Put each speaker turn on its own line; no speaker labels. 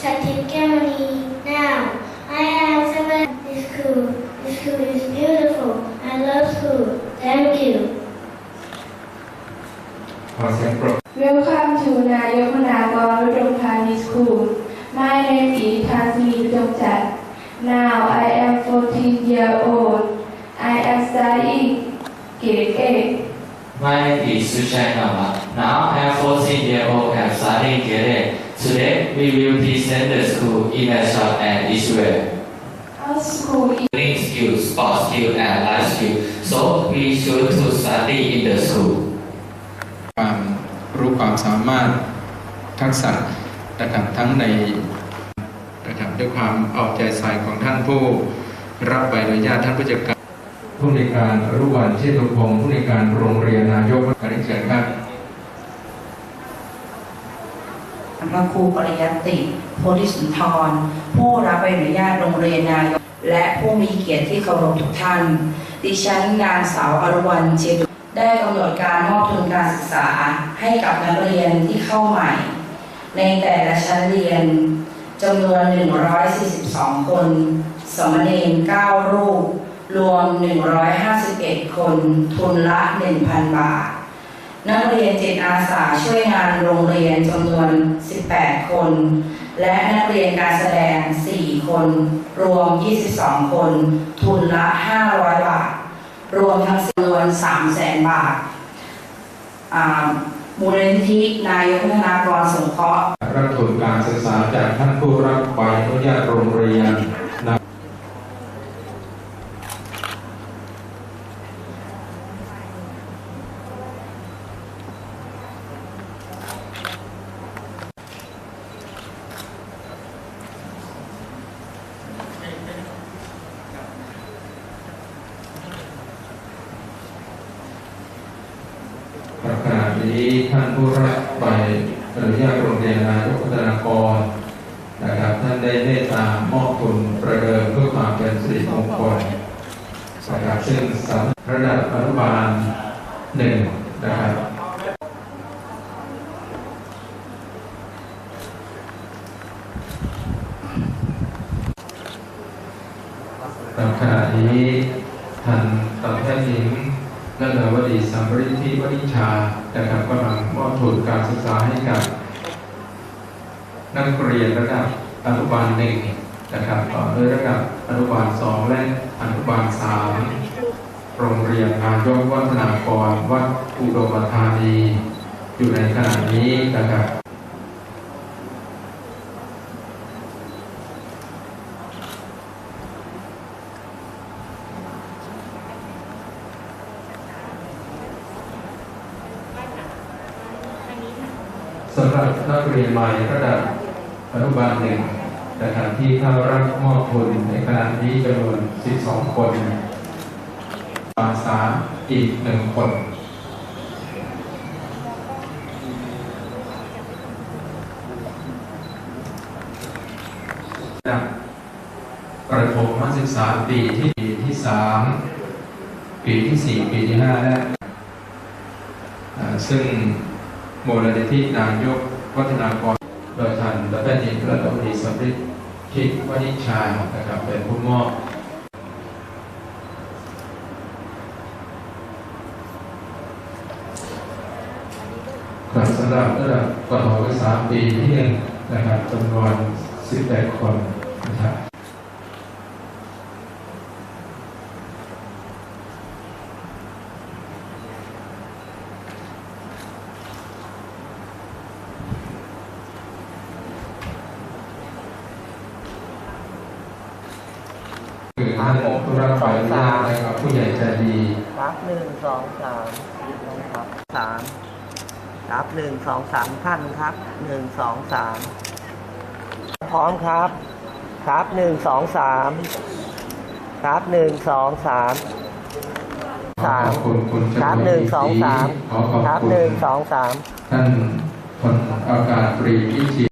Satyamuni. Now, I am someone This school. this school is beautiful. I love school. Thank you.
Welcome to Nayokanagwa Rudomkani School. My name is Tasmi Rudomchat. Now I am 14 years old. I am studying grade 8.
My name is Sushai Nama. Now I am 14 years old and studying grade. Today we will present the school in a short and Israel.
Our school is
Learning skill, sport skill, and life skill. So we should to study in the school.
ความรู้ความสามารถทักษะนะครับทั้งในนะครับด้วยความเอาใจใส่ของท่านผู้รับใบอนุญาตท่านผู้จัดการผู้ในวยการอรุวันเชษฐุพงศ์ผู้ในวยการโรงเรียนนายกการเชิญครับ
พระครูปริยติโพธิสุนทร ผู้รับใบอนุญาตโรงเรียนนายกและผู้มีเกียรติที่เคารพทุกท่าน ดิฉันนางสาวอรวรรณเชตุได้กำหนดการมอบทุนการศึกษาให้กับนักเรียนที่เข้าใหม่ ในแต่ละชั้นเรียนจำนวน 142 คน สมณเณร9รูป รวม 151 คน ทุนละ 1,000 บาท นักเรียนจิตอาสาช่วยงานโรงเรียนจำนวน 18 คน และนักเรียนการแสดง 4 คน รวม 22 คน ทุนละ 500 บาท รวมทั้งจำนวน 300,000 บาทมูลนิธินายกพัฒนากรสงเคราะห์
รับทุนการศึกษาจากท่านผู้รับใบอนุญาตโรงเรียน นะขณะนี้ท่านผู้รับใบอนุญาตโรงเรียนนายกพัฒนากรนะครับท่านได้เมตตามอบทุนประเดิมเพื่อความเป็นสิริมงคลนะครับซึ่งสำระดับอนุบาลหนึ่งนะครับขณะนี้ท่านตำแพทย์หญิง นันาวดีสัมปริธิวณิชานะครับกำลังมอบทุนการศึกษาให้กับ นักเรียนระดับอนุบาลหนึ่งนะครับต่อด้วยระดับอนุบาลสองและอนุบาลสามโรงเรียนนายกวัฒนากรวัดอุดมธานี อยู่ในขณะนี้นะครับ สำหรับนักเรียนใหม่ระดับอนุบาลหนึ่งนะครับที่เข้ารับมอบทุนในขณะนี้จำนวน 12 คนปาสาอีกหนึ่งคนระดับประถมศึกษาปีที่ปีที่สามปีที่สี่ปีที่ห้าและซึ่ง มูลนิธินายกวัฒนากรโดยท่านดรนินทร์รัตนดีสำริดคิดวณิชานะครับเป็นผู้มอบครับสำหรับระดับปฐมศึกษาปีที่หนึ่งนะครับจำนวน 18 คนนะครับ คือท่านผู้รับฝ่ายอนุญาตนะครับผู้ใหญ่ใจดี
ครับหนึ่งสองสามครับสามครับหนึ่งสองสามท่านครับหนึ่งสองสามพร้อมครับ ครับหนึ่งสองสามครับหนึ่งสองสามสาม
ขอบคุณคุณ
ครับหนึ่งสองสาม
ขอขอบ
ครับ
คุณ
หนึ่งสองสาม
ท่านพลอากาศตรีวิชิต